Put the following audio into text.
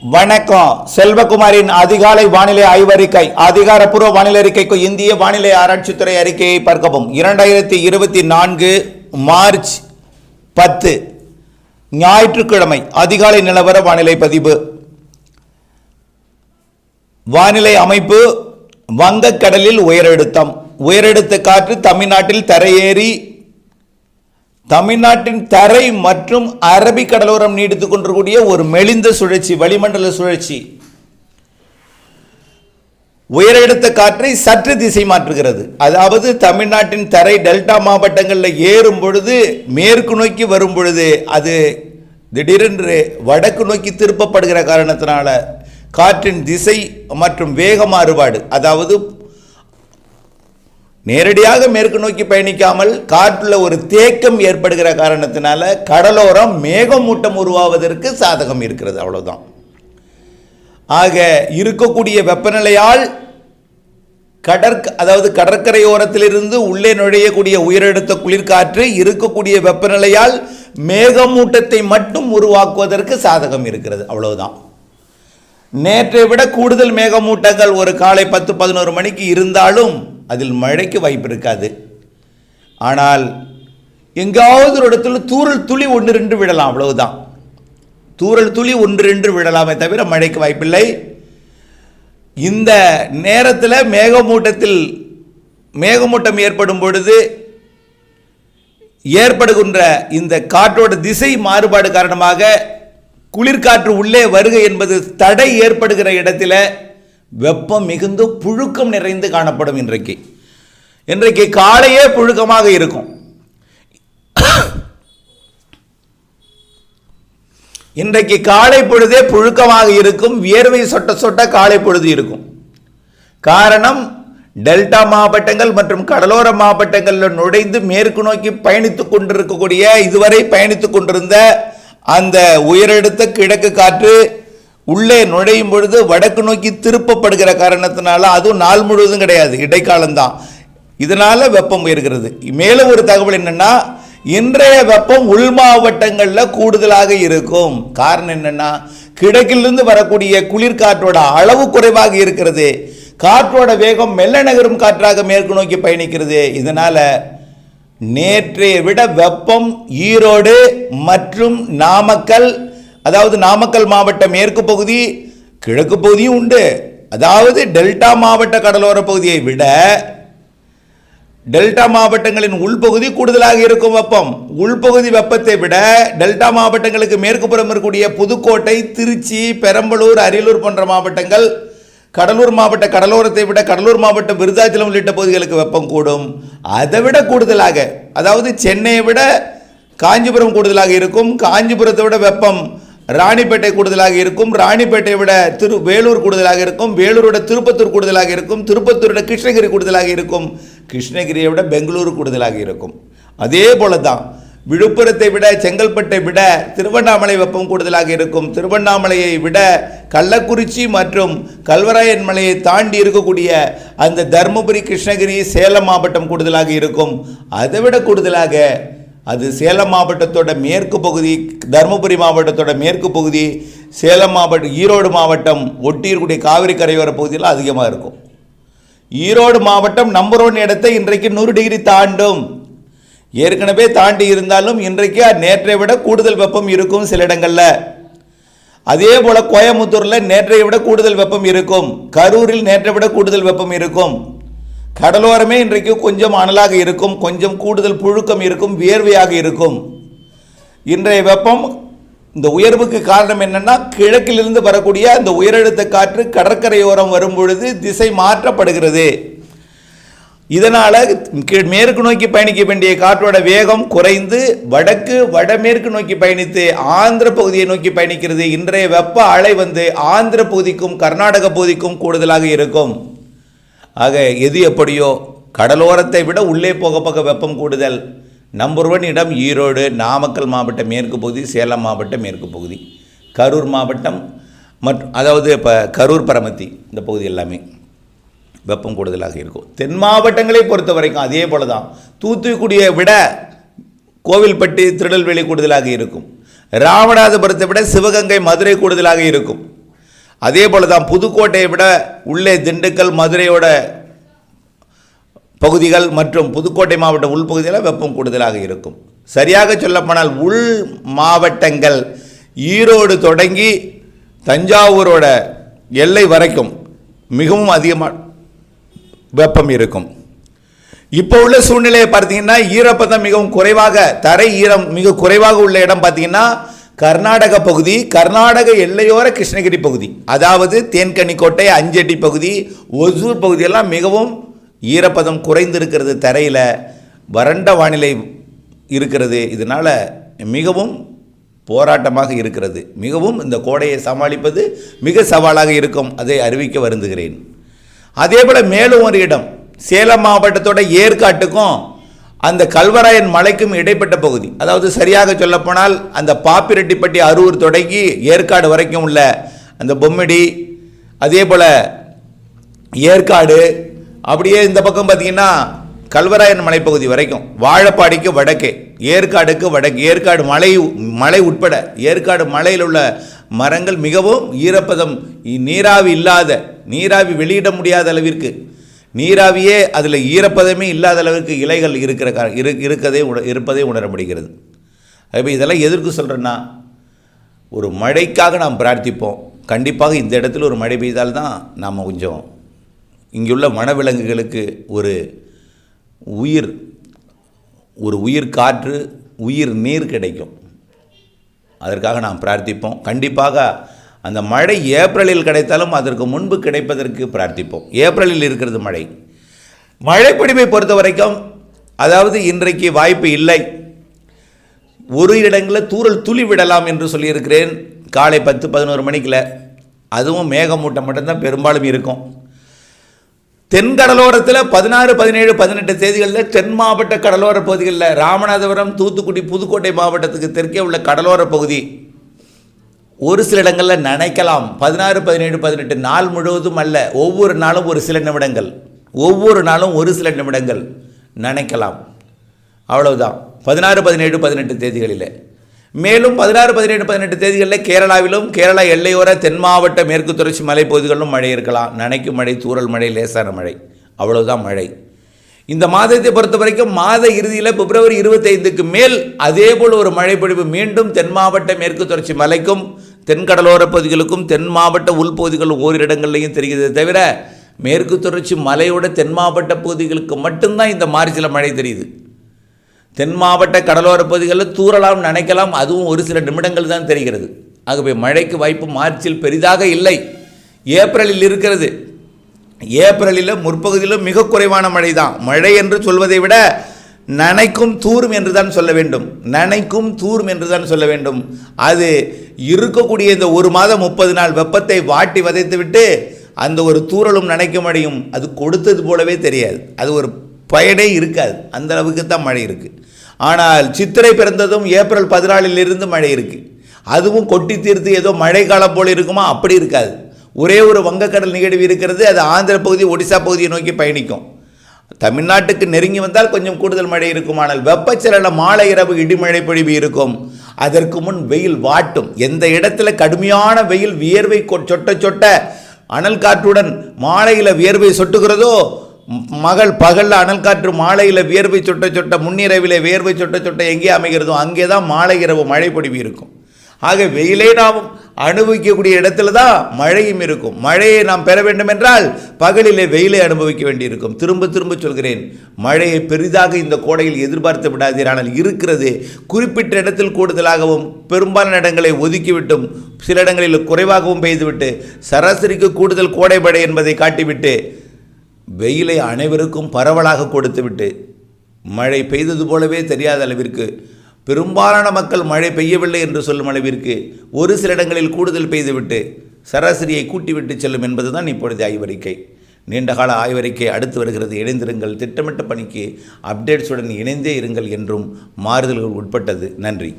வணக்கம். செல்வகுமாரின் அதிகாலை வானிலை ஆய்வறிக்கை அதிகாரப்பூர்வ வானிலை அறிக்கைக்கு இந்திய வானிலை ஆராய்ச்சித்துறை அறிக்கையை பார்க்கவும். இரண்டாயிரத்தி இருபத்தி நான்கு மார்ச் பத்து ஞாயிற்றுக்கிழமை அதிகாலை நிலவர வானிலை பதிவு. வானிலை அமைப்பு வங்கக்கடலில் உயரழுத்தம். உயரழுத்த காற்று தமிழ்நாட்டில் தரையேறி தமிழ்நாட்டின் தரை மற்றும் அரபிக் கடலோரம் நீடித்துக் கொண்டிருக்கூடிய ஒரு மெலிந்த சுழற்சி வளிமண்டல சுழற்சி. உயரெடுத்த காற்றை சற்று திசை மாற்றுகிறது. அதாவது தமிழ்நாட்டின் தரை டெல்டா மாவட்டங்களில் ஏறும் பொழுது மேற்கு நோக்கி வரும் பொழுது அது திடீரென்று வடக்கு நோக்கி திருப்பப்படுகிற காரணத்தினால காற்றின் திசை மற்றும் வேக மாறுபாடு அதாவது நேரடியாக மேற்கு நோக்கி பயணிக்காமல் காற்றில் ஒரு தேக்கம் ஏற்படுகிற காரணத்தினால கடலோரம் மேகமூட்டம் உருவாவதற்கு சாதகம் இருக்கிறது அவ்வளவுதான். ஆக இருக்கக்கூடிய வெப்பநிலையால் கடற்க அதாவது கடற்கரையோரத்திலிருந்து உள்ளே நுழையக்கூடிய உயரழுத்த குளிர்காற்று இருக்கக்கூடிய வெப்பநிலையால் மேகமூட்டத்தை மட்டும் உருவாக்குவதற்கு சாதகம் இருக்கிறது அவ்வளவுதான். நேற்றை விட கூடுதல் மேகமூட்டங்கள் ஒரு காலை பத்து பதினோரு மணிக்கு இருந்தாலும் அதில் மழைக்கு வாய்ப்பு இருக்காது ஆனால் எங்காவது ஒரு இடத்துல தூரல் துளி ஒன்று ரெண்டு விடலாம் அவ்வளவுதான். தூரல் துளி ஒன்று ரெண்டு விடலாமே தவிர மழைக்கு வாய்ப்பில்லை. இந்த நேரத்தில் மேகமூட்டத்தில் மேகமூட்டம் ஏற்படும் பொழுது ஏற்படுகின்ற இந்த காற்றோட திசை மாறுபாடு காரணமாக குளிர்காற்று உள்ளே வருகை என்பது தடை ஏற்படுகிற இடத்துல வெப்பம் மிகுந்து புழுக்கம் நிறைந்து காணப்படும் இன்றைக்கு. இன்றைக்கு காலையே புழுக்கமாக இருக்கும். இன்றைக்கு காலை பொழுதே புழுக்கமாக இருக்கும். வியர்வை சொட்ட சொட்ட காலை பொழுது இருக்கும். காரணம் டெல்டா மாவட்டங்கள் மற்றும் கடலோர மாவட்டங்களில் நுழைந்து மேற்கு நோக்கி பயணித்துக் கொண்டிருக்கக்கூடிய இதுவரை பயணித்துக் கொண்டிருந்த அந்த உயரெடுத்த கிழக்கு காற்று உள்ளே நுழையும் பொழுது வடக்கு நோக்கி திருப்பப்படுகிற காரணத்தினால அதுவும் நாள் முழுவதும் கிடையாது இடைக்காலம்தான். இதனால வெப்பம் உயர்கிறது. மேலும் ஒரு தகவல் என்னன்னா இன்றைய வெப்பம் உள் மாவட்டங்களில் கூடுதலாக இருக்கும். காரணம் என்னன்னா கிழக்கிலிருந்து வரக்கூடிய குளிர்காற்றோட அளவு குறைவாக இருக்கிறது. காற்றோட வேகம் மெல்ல நகரும் காற்றாக மேற்கு நோக்கி பயணிக்கிறது. இதனால நேற்றைய விட வெப்பம் ஈரோடு மற்றும் நாமக்கல் அதாவது நாமக்கல் மாவட்ட மேற்கு பகுதி கிழக்கு பகுதியும் உண்டு. அதாவது டெல்டா மாவட்ட கடலோர பகுதியை விட டெல்டா மாவட்டங்களின் உள்பகுதி கூடுதலாக இருக்கும் வெப்பம். உள்பகுதி வெப்பத்தை விட டெல்டா மாவட்டங்களுக்கு மேற்கு புறம் இருக்கக்கூடிய புதுக்கோட்டை திருச்சி பெரம்பலூர் அரியலூர் போன்ற மாவட்டங்கள் கடலூர் மாவட்ட கடலோரத்தை விட கடலூர் மாவட்டம் விருதாச்சலம் உள்ளிட்ட பகுதிகளுக்கு வெப்பம் கூடும். அதை விட கூடுதலாக அதாவது சென்னையை விட காஞ்சிபுரம் கூடுதலாக இருக்கும். காஞ்சிபுரத்தை விட வெப்பம் ராணிப்பேட்டை கூடுதலாக இருக்கும். ராணிப்பேட்டையை விட திரு வேலூர் கூடுதலாக இருக்கும். வேலூரோட திருப்பத்தூர் கூடுதலாக இருக்கும். திருப்பத்தூரோட கிருஷ்ணகிரி கூடுதலாக இருக்கும். கிருஷ்ணகிரியை விட பெங்களூரு கூடுதலாக இருக்கும். அதே போல தான் விழுப்புரத்தை விட செங்கல்பட்டை விட திருவண்ணாமலை வெப்பம் கூடுதலாக இருக்கும். திருவண்ணாமலையை விட கள்ளக்குறிச்சி மற்றும் கல்வராயன் மலையை தாண்டி இருக்கக்கூடிய அந்த தருமபுரி கிருஷ்ணகிரி சேலம் மாவட்டம் கூடுதலாக இருக்கும். அதை விட கூடுதலாக அது சேலம் மாவட்டத்தோட மேற்கு பகுதி தருமபுரி மாவட்டத்தோட மேற்கு பகுதி சேலம் மாவட்டம் ஈரோடு மாவட்டம் ஒட்டி இருக்கக்கூடிய காவிரி கரையோர பகுதியில் அதிகமாக இருக்கும். ஈரோடு மாவட்டம் நம்பர் ஒன் இடத்தை இன்றைக்கு நூறு டிகிரி தாண்டும். ஏற்கனவே தாண்டி இருந்தாலும் இன்றைக்கு நேற்றை விட கூடுதல் வெப்பம் இருக்கும் சில இடங்களில். அதே போல் கோயம்புத்தூரில் நேற்றை விட கூடுதல் வெப்பம் இருக்கும். கரூரில் நேற்றை விட கூடுதல் வெப்பம் இருக்கும். கடலோரமே இன்றைக்கு கொஞ்சம் அனலாக இருக்கும் கொஞ்சம் கூடுதல் புழுக்கம் இருக்கும் வியர்வையாக இருக்கும். இன்றைய வெப்பம் இந்த உயர்வுக்கு காரணம் என்னென்னா கிழக்கிலிருந்து வரக்கூடிய அந்த உயரழுத்த காற்று கடற்கரையோரம் வரும் பொழுது திசை மாற்றப்படுகிறது. இதனால் மேற்கு நோக்கி பயணிக்க வேண்டிய காற்றோட வேகம் குறைந்து வடக்கு வடமேற்கு நோக்கி பயணித்து ஆந்திர பகுதியை நோக்கி பயணிக்கிறது. இன்றைய வெப்ப அலை வந்து ஆந்திர பகுதிக்கும் கர்நாடக பகுதிக்கும் கூடுதலாக இருக்கும். ஆக எது எப்படியோ கடலோரத்தை விட உள்ளே போக போக வெப்பம் கூடுதல். நம்பர் ஒன் இடம் ஈரோடு நாமக்கல் மாவட்ட மேற்கு பகுதி சேலம் மாவட்ட மேற்கு பகுதி கரூர் மாவட்டம் மற்றும் அதாவது இப்போ கரூர் பரமத்தி இந்த பகுதி எல்லாமே வெப்பம் கூடுதலாக இருக்கும். தென் மாவட்டங்களை பொறுத்த வரைக்கும் அதே போல தான் தூத்துக்குடியை விட கோவில்பட்டி திருநெல்வேலி கூடுதலாக இருக்கும். ராமநாதபுரத்தை விட சிவகங்கை மதுரை கூடுதலாக இருக்கும். அதே போல தான் புதுக்கோட்டையை விட உள்ளே திண்டுக்கல் மதுரையோட பகுதிகள் மற்றும் புதுக்கோட்டை மாவட்ட உள்பகுதியில் வெப்பம் கூடுதலாக இருக்கும். சரியாக சொல்லப்போனால் உள் மாவட்டங்கள் ஈரோடு தொடங்கி தஞ்சாவூரோட எல்லை வரைக்கும் மிகவும் அதிகமாக வெப்பம் இருக்கும். இப்போ உள்ள சூழ்நிலையை பார்த்தீங்கன்னா ஈரப்பதம் மிகவும் குறைவாக தரை ஈரம் மிக குறைவாக உள்ள இடம் பார்த்தீங்கன்னா கர்நாடக பகுதி கர்நாடக எல்லையோர கிருஷ்ணகிரி பகுதி. அதாவது தேன்கனிக்கோட்டை அஞ்செட்டி பகுதி ஒசூர் பகுதியெல்லாம் மிகவும் ஈரப்பதம் குறைந்திருக்கிறது தரையில். வறண்ட வானிலை இருக்கிறது. இதனால் மிகவும் போராட்டமாக இருக்கிறது. மிகவும் இந்த கோடையை சமாளிப்பது மிக சவாலாக இருக்கும். அதை அறிவிக்க வருந்துகிறேன். அதே போல் மேலும் ஒரு இடம். சேலம் மாவட்டத்தோட ஏற்காட்டுக்கும் அந்த கல்வராயன் மலைக்கும் இடைப்பட்ட பகுதி. அதாவது சரியாக சொல்லப்போனால் அந்த பாப்பிரெட்டிப்பட்டி அரூர் தொடங்கி ஏற்காடு வரைக்கும் உள்ள அந்த பொம்மிடி அதே போல் ஏற்காடு அப்படியே இந்த பக்கம் பார்த்தீங்கன்னா கல்வராயன் மலைப்பகுதி வரைக்கும். வாழப்பாடிக்கு வடக்கே ஏற்காடுக்கு வடக்கு ஏற்காடு மலை மலை உட்பட ஏற்காடு மலையில் உள்ள மரங்கள் மிகவும் ஈரப்பதம் நீராவி இல்லாத நீராவி வெளியிட முடியாத அளவிற்கு நீராவியே அதில் ஈரப்பதமே இல்லாத அளவுக்கு இலைகள் இருக்கிற கா- இரு இருக்கதே உண இருப்பதே உணர முடிகிறது. அப்போ இதெல்லாம் எதற்கு சொல்கிறேன்னா ஒரு மழைக்காக நாம் பிரார்த்திப்போம். கண்டிப்பாக இந்த இடத்துல ஒரு மழை பெய்தால்தான் நாம் கொஞ்சம் இங்குள்ள வனவிலங்குகளுக்கு ஒரு உயிர் ஒரு உயிர் காற்று உயிர் நீர் கிடைக்கும். அதற்காக நாம் பிரார்த்திப்போம். கண்டிப்பாக அந்த மழை ஏப்ரலில் கிடைத்தாலும் அதற்கு முன்பு கிடைப்பதற்கு பிரார்த்திப்போம். ஏப்ரலில் இருக்கிறது மழை. மழைப்பிடிப்பை பொறுத்த வரைக்கும் அதாவது இன்றைக்கு வாய்ப்பு இல்லை. ஒரு இடங்களில் தூறல் துளி விடலாம் என்று சொல்லியிருக்கிறேன். காலை பத்து பதினோரு மணிக்கில். அதுவும் மேகமூட்டம் மட்டும்தான் பெரும்பாலும் இருக்கும். தென்கடலோரத்தில் பதினாறு பதினேழு பதினெட்டு தேதிகளில் தென் மாவட்ட கடலோர பகுதிகளில் ராமநாதபுரம் தூத்துக்குடி புதுக்கோட்டை மாவட்டத்துக்கு தெற்கே உள்ள கடலோர பகுதி ஒரு சில இடங்களில் நனைக்கலாம். பதினாறு பதினேழு பதினெட்டு நாள் முழுவதும் அல்ல. ஒவ்வொரு நாளும் ஒரு சில நிமிடங்கள். ஒவ்வொரு நாளும் ஒரு சில நிமிடங்கள் நனைக்கலாம். அவ்வளவுதான். பதினாறு பதினேழு பதினெட்டு தேதிகளில். மேலும் பதினாறு பதினேழு பதினெட்டு தேதிகளில் கேரளாவிலும் கேரளா எல்லையோர தென் மாவட்ட மேற்கு தொடர்ச்சி மலைப்பகுதிகளிலும் மழை இருக்கலாம். நனைக்கும் மழை தூரல் மழை லேசான மழை. அவ்வளவுதான் மழை. இந்த மாதத்தை பொறுத்த வரைக்கும் மாத இறுதியில் பிப்ரவரி இருபத்தைந்துக்கு மேல் அதே போல் ஒரு மழைப்பொழிவு மீண்டும் தென் மாவட்ட மேற்கு தொடர்ச்சி மலைக்கும் தென்கடலோர பகுதிகளுக்கும் தென் மாவட்ட உள்பகுதிகள் ஓரிரு இடங்கள்லையும் தெரிகிறது. தவிர மேற்கு தொடர்ச்சி மலையோட தென் மாவட்ட பகுதிகளுக்கு மட்டும்தான் இந்த மார்ச்சில் மழை தெரியுது. தென் மாவட்ட கடலோர பகுதிகளில் தூரலாம் நினைக்கலாம் அதுவும் ஒரு சில நிமிடங்கள் தான் தெரிகிறது. ஆகவே மழைக்கு வாய்ப்பு மார்ச்சில் பெரிதாக இல்லை. ஏப்ரலில் இருக்கிறது. ஏப்ரலில் முற்பகுதியிலும் மிக குறைவான மழை தான் மழை என்று சொல்வதை விட நனைக்கும் தூரும் என்று தான் சொல்ல வேண்டும். நனைக்கும் தூரும் என்று தான் சொல்ல வேண்டும். அது இருக்கக்கூடிய இந்த ஒரு மாதம் முப்பது நாள் வெப்பத்தை வாட்டி வதைத்துவிட்டு அந்த ஒரு தூறலும் நனைக்க முடியும். அது கொடுத்தது போலவே தெரியாது. அது ஒரு பயனே இருக்காது. அந்த அளவுக்கு தான் மழை இருக்குது ஆனால் சித்திரை பிறந்ததும் ஏப்ரல் பதினாலில் இருந்து மழை இருக்குது அதுவும் கொட்டி தீர்த்து ஏதோ மழை காலம் போல் இருக்குமா? அப்படி இருக்காது. ஒரே ஒரு வங்கக்கடல் நிகழ்வு இருக்கிறது. அது ஆந்திர பகுதி ஒடிசா பகுதியை நோக்கி பயணிக்கும். தமிழ்நாட்டுக்கு நெருங்கி வந்தால் கொஞ்சம் கூடுதல் மழை இருக்கும் ஆனால் வெப்பச்சலன மாலை இரவு இடிமழை பொழிவு இருக்கும். அதற்கு முன் வெயில் வாட்டும். எந்த இடத்துல கடுமையான வெயில் வியர்வை கொ- சொட்ட சொட்ட அனல் காற்றுடன் மாலையில் வியர்வை சொட்டுகிறதோ மகள் பகலில் அனல் காற்று மாலையில் வியர்வை சொட்ட சொட்ட முன்னிரவில் வியர்வை சொட்ட சொட்ட எங்கே அமைகிறதோ அங்கே தான் மாலை இரவு மழை பொழிவு இருக்கும். ஆக வெயிலை நாம் அனுபவிக்கக்கூடிய இடத்துல தான் மழையும் இருக்கும். மழையை நாம் பெற வேண்டும் என்றால் பகலிலே வெயிலை அனுபவிக்க வேண்டியிருக்கும். திரும்ப திரும்ப சொல்கிறேன் மழையை பெரிதாக இந்த கோடையில் எதிர்பார்த்து விடாதீர். ஆனால் இருக்கிறது குறிப்பிட்ட இடத்தில் கூடுதலாகவும் பெரும்பாலான இடங்களை ஒதுக்கிவிட்டும். சில இடங்களில் குறைவாகவும் பெய்துவிட்டு சராசரிக்கு கூடுதல் கோடை மழை என்பதை காட்டிவிட்டு வெயிலை அனைவருக்கும் பரவலாக கொடுத்துவிட்டு மழை பெய்தது போலவே தெரியாத அளவிற்கு பெரும்பாலான மக்கள் மழை பெய்யவில்லை என்று சொல்லும் அளவிற்கு ஒரு சில இடங்களில் கூடுதல் பெய்துவிட்டு சராசரியை கூட்டிவிட்டு செல்லும் என்பதுதான் இப்பொழுது ஆய்வறிக்கை. நீண்டகால ஆய்வறிக்கை அடுத்து வருகிறது. இணைந்திருங்கள். திட்டமிட்ட பணிக்கு அப்டேட்ஸுடன் இணைந்தே இருங்கள் என்றும் மாறுதல்கள் உட்பட்டது. நன்றி.